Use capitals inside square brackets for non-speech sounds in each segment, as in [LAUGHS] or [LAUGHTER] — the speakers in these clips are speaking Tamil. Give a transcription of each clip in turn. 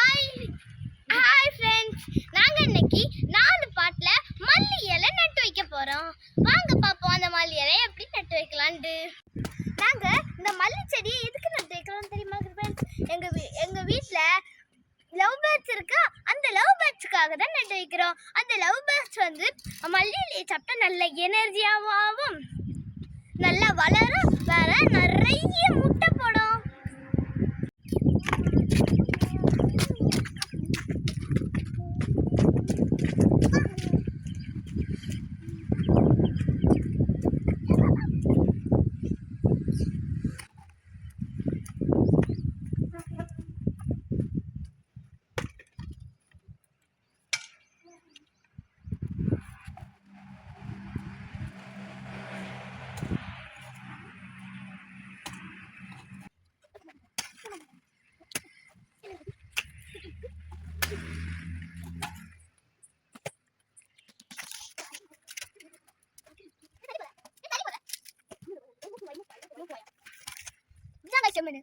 ஹாய் ஹாய் ஃப்ரெண்ட்ஸ் நாங்கள் இன்னைக்கு நாலு பாட்டில் மல்லி இலை நட்டு வைக்க போகிறோம் வாங்க பார்ப்போம் அந்த மல்லி இலை எப்படி நட்டு வைக்கலான்ட்டு நாங்கள் இந்த மல்லி செடியை எதுக்கு நட்டு வைக்கிறோம் தெரியுமா ஃப்ரெண்ட்ஸ் எங்கள் வீ எங்கள் வீட்டில் லவ் பேர்ட்ஸ் இருக்கா? அந்த லவ் பேர்ட்ஸுக்காக தான் நட்டு வைக்கிறோம். அந்த லவ் பேர்ட்ஸ் வந்து மல்லி இலையை சாப்பிட்டா நல்ல எனர்ஜியாகவும் நல்லா வளரும் வேற நிறைய 什么呢？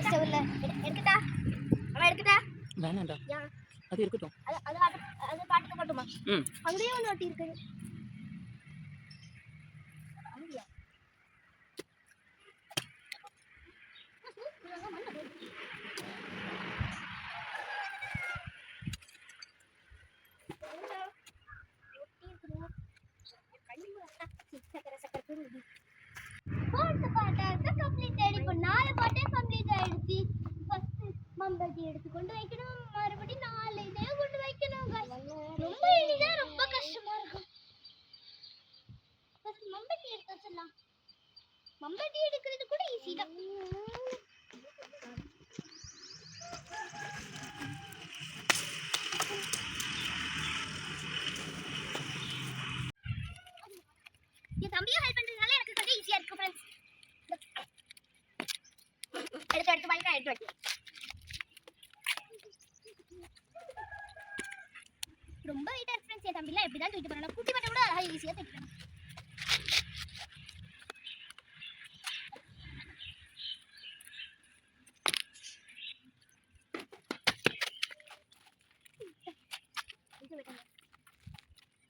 வண்டி இருக்குது கேஸ் ஸ்டவ்ல எடுக்கட்டா அவன் எடுக்கட்டா வேணாண்டா. யா. அது இருக்கட்டும். அது அது ஆட்டு- அது பாட்டுக்கு மட்டுமா ம். அங்கேயே ஒன்று ஒட்டி இருக்குது. அங்கேயா ஃபோர்த் பாட்டாக கம்ப்ளீட் ஆயிடுச்சு நாலு பாட்டே ஆயிடுச்சு மம்பட்டி எடுத்து கொண்டு வைக்கணும் மறுபடியும் நாலு இதே கொண்டு வைக்கணும். ரொம்ப எளிதா ரொம்ப கஷ்டமா இருக்கும் மம்பட்டி எடுத்து வச்சிடலாம் மம்பட்டி எடுக்கிறது கூட ஈஸி தான் என் தம்பியும் ஹெல்ப் பண்றதுனால எனக்கு கொஞ்சம் ஈஸியா இருக்கு ஃப்ரெண்ட்ஸ் எடுத்து எடுத்து வாங்கி எடுத்து வைக்க ரொம்ப வெயிட்டாக இருக்கு ஃப்ரெண்ட்ஸ் என் தம்பிலாம் எப்படி தான் தூக்கிட்டு போகிறேன் குட்டி பட்டை கூட அழகாக ஈஸியாக தூக்கிட்டு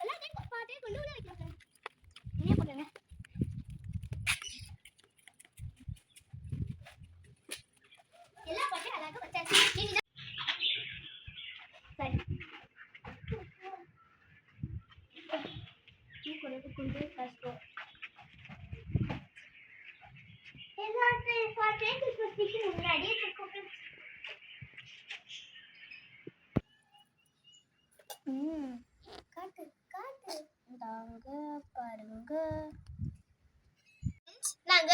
எல்லாத்தையும் பாட்டே கொண்டு உள்ள வைக்கிறேன் நீயே போடுங்க எல்லா பாட்டையும் அழகா வச்சாச்சு இனி சரி நீ கொண்டு கொண்டு கஷ்டம் எல்லாத்தையும் பாட்டையும் முன்னாடியே இருக்கும் ம். காட்டு காட்டு. தாங்க பாருங்க. நாங்க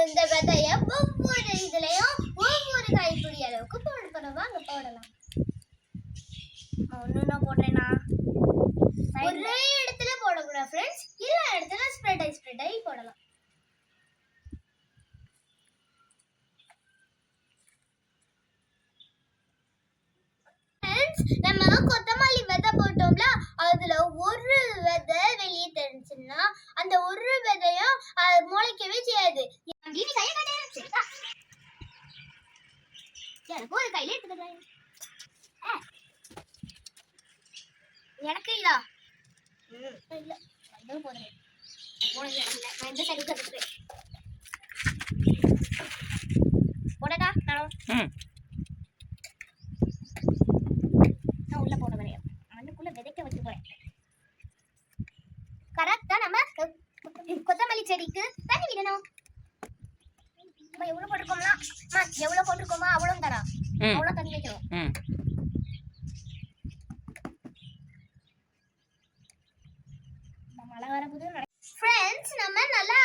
இந்த விதைய ஒவ்வொரு இதுலயும் ஒவ்வொரு கைப்பிடி அளவுக்கு போட போறோம். வாங்க போடலாம். ஒன்று நான் போடுறேன்னா ஒரே இடத்துல போடக்கூடாது ஃப்ரெண்ட்ஸ் எல்லா இடத்துல ஸ்ப்ரெட் ஆகி ஸ்ப்ரெட் ஆகி போடலாம் Friends, நம்ம கொத்தமல்லி விதை போட்டோம்ல அதுல ஒரு விதை வெளியே தெரிஞ்சுன்னா அந்த ஒரு விதையும் முளைக்கவே செய்யாது. எனக்கு ஒரு கையில எடுத்துக்கிறேன் எனக்கு இதா இல்ல. போதும். நான் இந்த சைடு போடடா நான் ம் நான் உள்ள போட வரேன் மண்ணுக்குள்ள விதைக்க வச்சு போறேன் கரெக்டா நம்ம அஹ், கொத்தமல்லி செடிக்கு தண்ணி விடணும் நம்ம எவ்வளவு போட்டிருக்கோம்னா அம்மா, எவ்வளவு போட்டிருக்கோமோ? அவ்வளவு தரா அவ்வளவு தண்ணி வைக்கணும். ம். மழை வரப்போது ஃப்ரெண்ட்ஸ் நம்ம நல்லா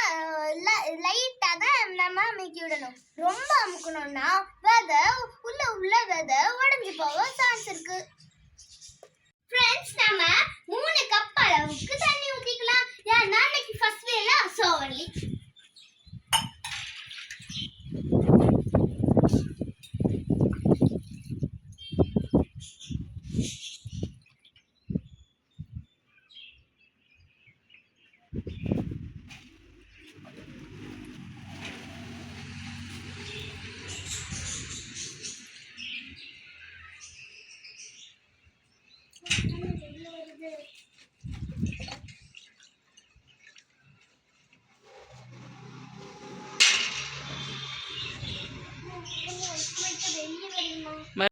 லைட்டாக தான் நம்ம அமுக்கி விடணும். ரொம்ப அமுக்கணும்னா விதை உள்ள உள்ள விதை உடஞ்சி போக சான்ஸ் இருக்கு. ஃப்ரெண்ட்ஸ் நம்ம மூணு கப் அளவுக்கு தண்ணி ஊற்றிக்கலாம் ஏன்னா இன்னைக்கு ஃபர்ஸ்ட் வேலை சோவலி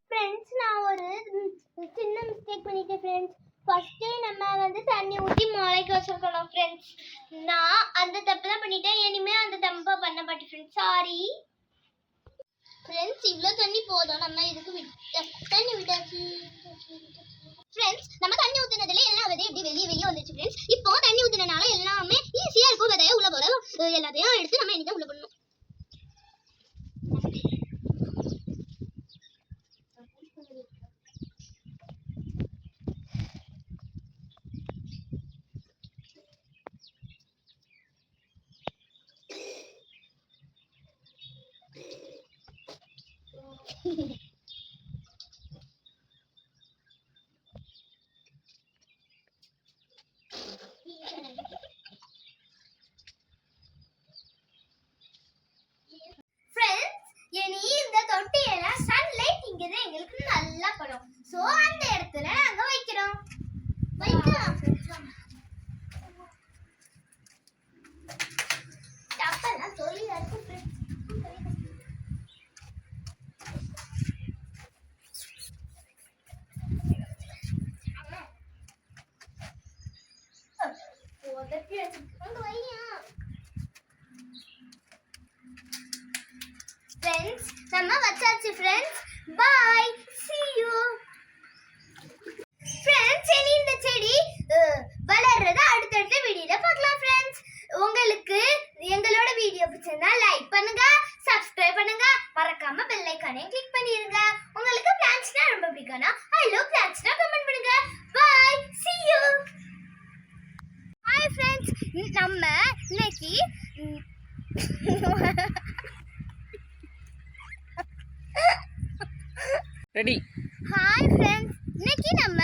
ஃப்ரெண்ட்ஸ் நான் ஒரு ம், சின்ன மிஸ்டேக் பண்ணிட்டேன் ஃப்ரெண்ட்ஸ் ஃபர்ஸ்ட்டு நம்ம வந்து தண்ணி ஊற்றி முளைக்க வச்சிருக்கணும் ஃப்ரெண்ட்ஸ் நான் அந்த தப்பு தான் பண்ணிட்டேன் இனிமே அந்த தப்பை பண்ண மாட்டேன் ஃப்ரெண்ட்ஸ் சாரி ஃப்ரெண்ட்ஸ் இவ்வளோ தண்ணி போதும். நம்ம இதுக்கு விட்ட தண்ணி விட்டாச்சு ஃப்ரெண்ட்ஸ் நம்ம தண்ணி ஊத்துனதுல எல்லா விதையும் எப்படி வெளியே வெளியே வந்துச்சு ஃப்ரெண்ட்ஸ் இப்போ தண்ணி ஊற்றினால எல்லாமே ஈஸியா இருக்கும். விதையை உள்ள போட எல்லாத்தையும் எடுத்து நம்ம இன்னைக்கு உள்ள பண்ணணும் Gracias. [LAUGHS] ஃப்ரெண்ட்ஸ் நம்ம வச்சாச்சு friends bye see you friends இனி இந்த செடி வளர்றத அடுத்தடுத்த வீடியோல பார்க்கலாம் ஃப்ரெண்ட்ஸ் உங்களுக்கு எங்களோட வீடியோ பிடிச்சிருந்தா லைக் பண்ணுங்க சப்ஸ்கிரைப் பண்ணுங்க. மறக்காம பெல் ஐக்கானையும் கிளிக் பண்ணிருங்க. உங்களுக்கு பிளான்ஸ்னா ரொம்ப பிடிக்கும்னா ஐ லவ் பிளான்ஸ்னா கமெண்ட் பண்ணுங்க bye see you hi friends நம்ம இன்னைக்கு ம், ரெடி ஹாய் ஃப்ரெண்ட்ஸ் இன்னைக்கு நம்ம